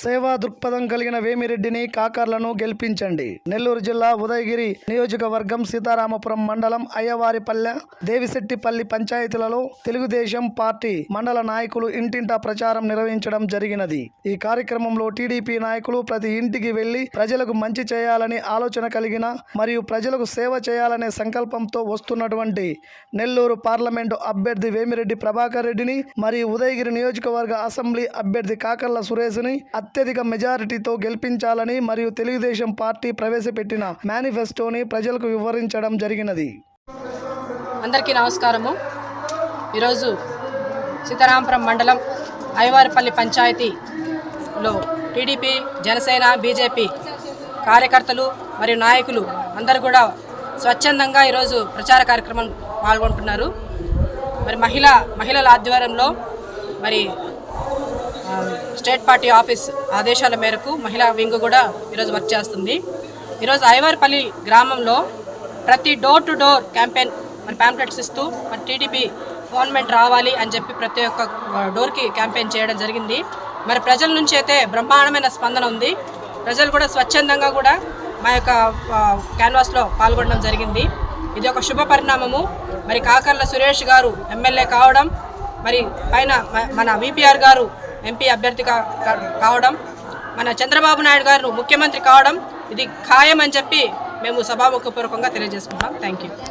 సేవా దృక్పథం కలిగిన వేమిరెడ్డిని కాకర్లను గెలిపించండి. నెల్లూరు జిల్లా ఉదయగిరి నియోజకవర్గం సీతారామపురం మండలం అయ్యవారిపల్లె దేవిశెట్టిపల్లి పంచాయతీలలో తెలుగుదేశం పార్టీ మండల నాయకులు ఇంటింటా ప్రచారం నిర్వహించడం జరిగినది. ఈ కార్యక్రమంలో టీడీపీ నాయకులు ప్రతి ఇంటికి వెళ్ళి ప్రజలకు మంచి చేయాలని ఆలోచన కలిగిన మరియు ప్రజలకు సేవ చేయాలనే సంకల్పంతో వస్తున్నటువంటి నెల్లూరు పార్లమెంటు అభ్యర్థి వేమిరెడ్డి ప్రభాకర్ రెడ్డిని మరియు ఉదయగిరి నియోజకవర్గ అసెంబ్లీ అభ్యర్థి కాకర్ల సురేష్ని అత్యధిక మెజారిటీతో గెలిపించాలని మరియు తెలుగుదేశం పార్టీ ప్రవేశపెట్టిన మేనిఫెస్టోని ప్రజలకు వివరించడం జరిగినది. అందరికీ నమస్కారము. ఈరోజు సీతారాంపురం మండలం అయ్యవారిపల్లి పంచాయతీలో టీడీపీ జనసేన బీజేపీ కార్యకర్తలు మరియు నాయకులు అందరూ కూడా స్వచ్ఛందంగా ఈరోజు ప్రచార కార్యక్రమం పాల్గొంటున్నారు. మరి మహిళ మహిళల ఆధ్వర్యంలో మరి స్టేట్ పార్టీ ఆఫీస్ ఆదేశాల మేరకు మహిళా వింగ్ కూడా ఈరోజు వర్క్ చేస్తుంది. ఈరోజు ఐవర్పల్లి గ్రామంలో ప్రతి డోర్ టు డోర్ క్యాంపెయిన్ మరి ప్యాంప్లెట్స్ ఇస్తూ మరి టీడీపీ గవర్నమెంట్ రావాలి అని చెప్పి ప్రతి ఒక్క డోర్కి క్యాంపెయిన్ చేయడం జరిగింది. మరి ప్రజల నుంచి అయితే బ్రహ్మాండమైన స్పందన ఉంది. ప్రజలు కూడా స్వచ్ఛందంగా కూడా మా యొక్క క్యాన్వాస్లో పాల్గొనడం జరిగింది. ఇది ఒక శుభ పరిణామము మరి కాకర్ల సురేష్ గారు ఎమ్మెల్యే కావడం మరి పైన మన విపిఆర్ గారు ఎంపీ అభ్యర్థి కా- కావడం మన చంద్రబాబు నాయుడు గారు ముఖ్యమంత్రి కావడం ఇది ఖాయం అని చెప్పి మేము సభాముఖపూర్వకంగా తెలియజేసుకుంటాం థ్యాంక్ యూ